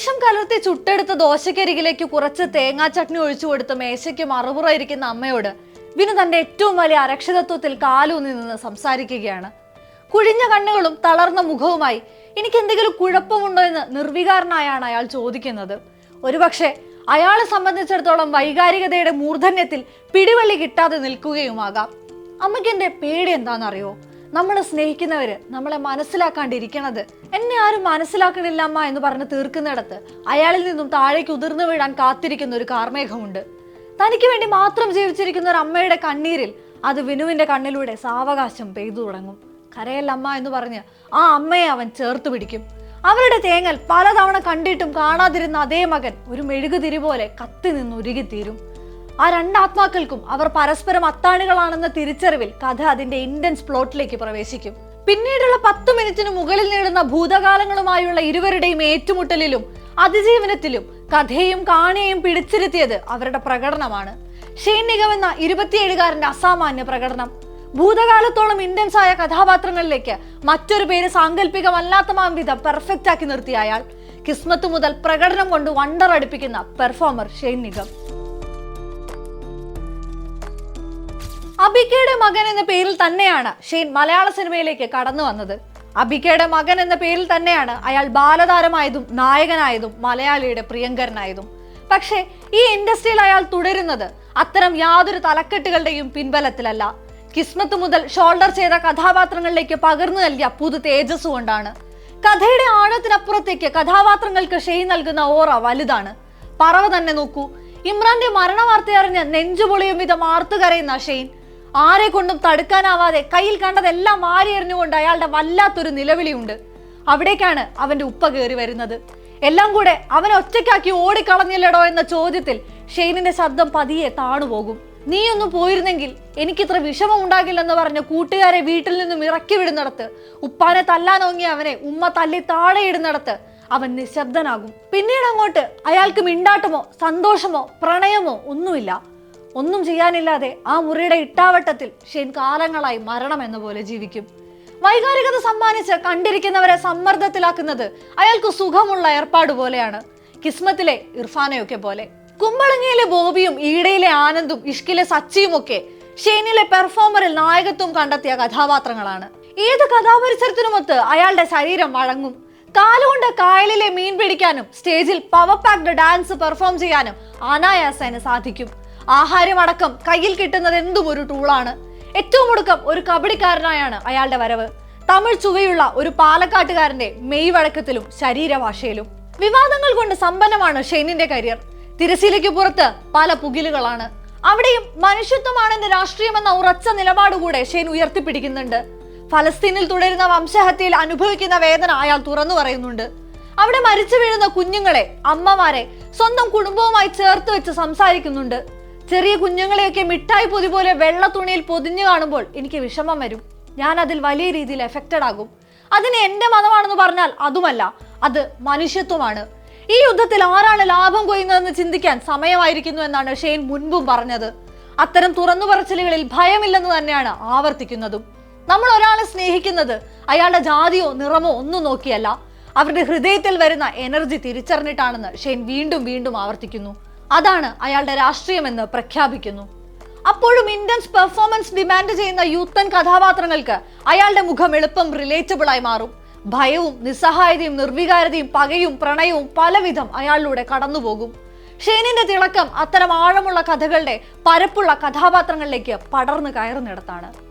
വിഷം കലർത്തി ചുട്ടെടുത്ത ദോശക്കരികിലേക്ക് കുറച്ച് തേങ്ങാ ചട്നി ഒഴിച്ചു കൊടുത്ത് മേശയ്ക്ക് മറുപുറ ഇരിക്കുന്ന അമ്മയോട് വിനു തന്റെ ഏറ്റവും വലിയ അരക്ഷിതത്വത്തിൽ കാലൂന്നി നിന്ന് സംസാരിക്കുകയാണ്. കുഴിഞ്ഞ കണ്ണുകളും തളർന്ന മുഖവുമായി എനിക്ക് എന്തെങ്കിലും കുഴപ്പമുണ്ടോ എന്ന് നിർവികാരനായാണ് അയാൾ ചോദിക്കുന്നത്. ഒരുപക്ഷെ അയാളെ സംബന്ധിച്ചിടത്തോളം വൈകാരികതയുടെ മൂർധന്യത്തിൽ പിടിവള്ളി കിട്ടാതെ നിൽക്കുകയുമാകാം. അമ്മയ്ക്ക് എന്റെ പേടി എന്താണെന്നറിയോ? നമ്മൾ സ്നേഹിക്കുന്നവർ നമ്മളെ മനസ്സിലാക്കാണ്ടിരിക്കണത്. എന്നെ ആരും മനസ്സിലാക്കണില്ല അമ്മ എന്ന് പറഞ്ഞ് തീർക്കുന്നിടത്ത് അയാളിൽ നിന്നും താഴേക്ക് ഉതിർന്നു വീഴാൻ കാത്തിരിക്കുന്ന ഒരു കാർമേഘമുണ്ട്. തനിക്ക് വേണ്ടി മാത്രം ജീവിച്ചിരിക്കുന്ന ഒരു അമ്മയുടെ കണ്ണീരിൽ അത് വിനുവിന്റെ കണ്ണിലൂടെ സാവകാശം പെയ്തു തുടങ്ങും. കരയല്ലമ്മ എന്ന് പറഞ്ഞ് ആ അമ്മയെ അവൻ ചേർത്ത് പിടിക്കും. അവരുടെ തേങ്ങൽ പലതവണ കണ്ടിട്ടും കാണാതിരുന്ന അതേ മകൻ ഒരു മെഴുകുതിരി പോലെ കത്തി നിന്ന് ആ രണ്ടാത്മാക്കൾക്കും അവർ പരസ്പരം അത്താണികളാണെന്ന തിരിച്ചറിവിൽ കഥ അതിന്റെ ഇന്റൻസ് പ്ലോട്ടിലേക്ക് പ്രവേശിക്കും. പിന്നീടുള്ള പത്ത് മിനിറ്റിന് മുകളിൽ നീളുന്ന ഭൂതകാലങ്ങളുമായുള്ള ഇരുവരുടെയും ഏറ്റുമുട്ടലിലും അതിജീവനത്തിലും കഥയും കാണിയെയും പിടിച്ചിരുത്തിയത് അവരുടെ പ്രകടനമാണ്. ഷെയ്ൻ നിഗം എന്ന ഇരുപത്തിയേഴുകാരന്റെ അസാമാന്യ പ്രകടനം. ഭൂതകാലത്തോളം ഇന്റൻസ് ആയ കഥാപാത്രങ്ങളിലേക്ക് മറ്റൊരു പേര് സാങ്കല്പികമല്ലാത്ത മാം വിധം പെർഫെക്റ്റ് ആക്കി നിർത്തിയ അയാൾ. കിസ്മത്ത് മുതൽ പ്രകടനം കൊണ്ട് വണ്ടർ അടുപ്പിക്കുന്ന പെർഫോമർ ഷെയ്ൻ നിഗം അബിക്കയുടെ മകൻ എന്ന പേരിൽ തന്നെയാണ് ഷെയ്ൻ മലയാള സിനിമയിലേക്ക് കടന്നു വന്നത്. അബിക്കയുടെ മകൻ എന്ന പേരിൽ തന്നെയാണ് അയാൾ ബാലതാരമായതും നായകനായതും മലയാളിയുടെ പ്രിയങ്കരനായതും. പക്ഷേ ഈ ഇൻഡസ്ട്രിയിൽ അയാൾ തുടരുന്നത് അത്തരം യാതൊരു തലക്കെട്ടുകളുടെയും പിൻബലത്തിലല്ല. കിസ്മത്ത് മുതൽ ഷോൾഡർ ചെയ്ത കഥാപാത്രങ്ങളിലേക്ക് പകർന്നു നൽകിയ പുതു തേജസ് കൊണ്ടാണ്. കഥയുടെ ആഴത്തിനപ്പുറത്തേക്ക് കഥാപാത്രങ്ങൾക്ക് ഷെയ്ൻ നൽകുന്ന ഓറ വലുതാണ്. പറവ തന്നെ നോക്കൂ. ഇമ്രാന്റെ മരണ വാർത്തയറിഞ്ഞ് നെഞ്ചുപൊളിയും വിധം ആർത്തു കരയുന്ന ഷെയ്ൻ ആരെ കൊണ്ടും തടുക്കാനാവാതെ കയ്യിൽ കണ്ടതെല്ലാം മാറിയെറിഞ്ഞുകൊണ്ട് അയാളുടെ വല്ലാത്തൊരു നിലവിളിയുണ്ട്. അവിടേക്കാണ് അവന്റെ ഉപ്പ കയറി വരുന്നത്. എല്ലാം കൂടെ അവനെ ഒറ്റയ്ക്കാക്കി ഓടിക്കളഞ്ഞില്ലടോ എന്ന ചോദ്യത്തിൽ ഷെയ്നിന്റെ ശബ്ദം പതിയെ താണുപോകും. നീയൊന്നും പോയിരുന്നെങ്കിൽ പോയിരുന്നെങ്കിൽ എനിക്കിത്ര വിഷമം ഉണ്ടാകില്ലെന്ന് പറഞ്ഞ് കൂട്ടുകാരെ വീട്ടിൽ നിന്നും ഇറക്കി വിടുന്നിടത്ത് ഉപ്പാനെ തല്ലാനോങ്ങിയ അവനെ ഉമ്മ തല്ലി താഴെയിടുന്നിടത്ത് അവൻ നിശബ്ദനാകും. പിന്നീട് അങ്ങോട്ട് അയാൾക്ക് മിണ്ടാട്ടമോ സന്തോഷമോ പ്രണയമോ ഒന്നുമില്ല. ഒന്നും ചെയ്യാനില്ലാതെ ആ മുറിയുടെ ഇട്ടാവട്ടത്തിൽ ഷെയ്ൻ കാലങ്ങളായി മരണം എന്ന പോലെ ജീവിക്കും. വൈകാരികത സമ്മാനിച്ച് കണ്ടിരിക്കുന്നവരെ സമ്മർദ്ദത്തിലാക്കുന്നത് അയാൾക്ക് സുഖമുള്ള ഏർപ്പാട് പോലെയാണ്. കിസ്മത്തിലെ ഇർഫാനയൊക്കെ പോലെ. കുമ്പളങ്ങിയിലെ ബോബിയും ഈടയിലെ ആനന്ദും ഇഷ്കിലെ സച്ചിയും ഒക്കെ ഷെയ്നിലെ പെർഫോമറിൽ നായകത്വം കണ്ടെത്തിയ കഥാപാത്രങ്ങളാണ്. ഏത് കഥാപരിസരത്തിനുമൊത്ത് അയാളുടെ ശരീരം വഴങ്ങും. കാലുകൊണ്ട് കായലിലെ മീൻ പിടിക്കാനും സ്റ്റേജിൽ പവർ പാക്ഡ് ഡാൻസ് പെർഫോം ചെയ്യാനും അനായാസേന സാധിക്കും. ആഹാരമടക്കം കയ്യിൽ കിട്ടുന്നത് എന്തും ഒരു ടൂളാണ് ഏറ്റവും ഒടുക്കം ഒരു കബഡിക്കാരനായാണ് അയാളുടെ വരവ്. തമിഴ് ചുവയുള്ള ഒരു പാലക്കാട്ടുകാരന്റെ മെയ് വഴക്കത്തിലും ശരീരഭാഷയിലും. വിവാദങ്ങൾ കൊണ്ട് സമ്പന്നമാണ് ഷെയ്നിന്റെ കരിയർ തിരശീലയ്ക്ക് പുറത്ത് പല പുകിലുകളാണ്. അവിടെയും മനുഷ്യത്വമാണെന്ന് രാഷ്ട്രീയമെന്ന ഉറച്ച നിലപാടുകൂടെ ഷെയ്ൻ ഉയർത്തിപ്പിടിക്കുന്നുണ്ട്. ഫലസ്തീനിൽ തുടരുന്ന വംശഹത്യയിൽ അനുഭവിക്കുന്ന വേദന അയാൾ തുറന്നു പറയുന്നുണ്ട്. അവിടെ മരിച്ചു വീഴുന്ന കുഞ്ഞുങ്ങളെ അമ്മമാരെ സ്വന്തം കുടുംബവുമായി ചേർത്ത് വെച്ച് സംസാരിക്കുന്നുണ്ട്. ചെറിയ കുഞ്ഞുങ്ങളെയൊക്കെ മിഠായി പൊതി പോലെ വെള്ള തുണിയിൽ പൊതിഞ്ഞു കാണുമ്പോൾ എനിക്ക് വിഷമം വരും. ഞാൻ അതിൽ വലിയ രീതിയിൽ എഫക്റ്റഡ് ആകും. അതിന് എന്റെ മതമാണെന്ന് പറഞ്ഞാൽ അതുമല്ല അത് മനുഷ്യത്വമാണ്. ഈ യുദ്ധത്തിൽ ആരാണ് ലാഭം കൊയ്യുന്നതെന്ന് ചിന്തിക്കാൻ സമയമായിരിക്കുന്നു എന്നാണ് ഷെയ്ൻ മുൻപും പറഞ്ഞത്. അത്തരം തുറന്നു പറച്ചിലുകളിൽ ഭയമില്ലെന്ന് തന്നെയാണ് ആവർത്തിക്കുന്നതും. നമ്മൾ ഒരാളെ സ്നേഹിക്കുന്നത് അയാളുടെ ജാതിയോ നിറമോ ഒന്നും നോക്കിയല്ല. അവരുടെ ഹൃദയത്തിൽ വരുന്ന എനർജി തിരിച്ചറിഞ്ഞിട്ടാണെന്ന് ഷെയ്ൻ വീണ്ടും വീണ്ടും ആവർത്തിക്കുന്നു. അതാണ് അയാളുടെ രാഷ്ട്രീയമെന്ന് പ്രഖ്യാപിക്കുന്നു. അപ്പോഴും ഇന്റൻസ് പെർഫോമൻസ് ഡിമാൻഡ് ചെയ്യുന്ന യൂത്തൻ കഥാപാത്രങ്ങൾക്ക് അയാളുടെ മുഖം എളുപ്പം റിലേറ്റബിൾ ആയി മാറും. ഭയവും നിസ്സഹായതയും നിർവികാരതയും പകയും പ്രണയവും പലവിധം അയാളിലൂടെ കടന്നുപോകും. ഷെയ്നിന്റെ തിളക്കം അത്തരം ആഴമുള്ള കഥകളുടെ പരപ്പുള്ള കഥാപാത്രങ്ങളിലേക്ക് പടർന്നു കയറുന്നിടത്താണ്.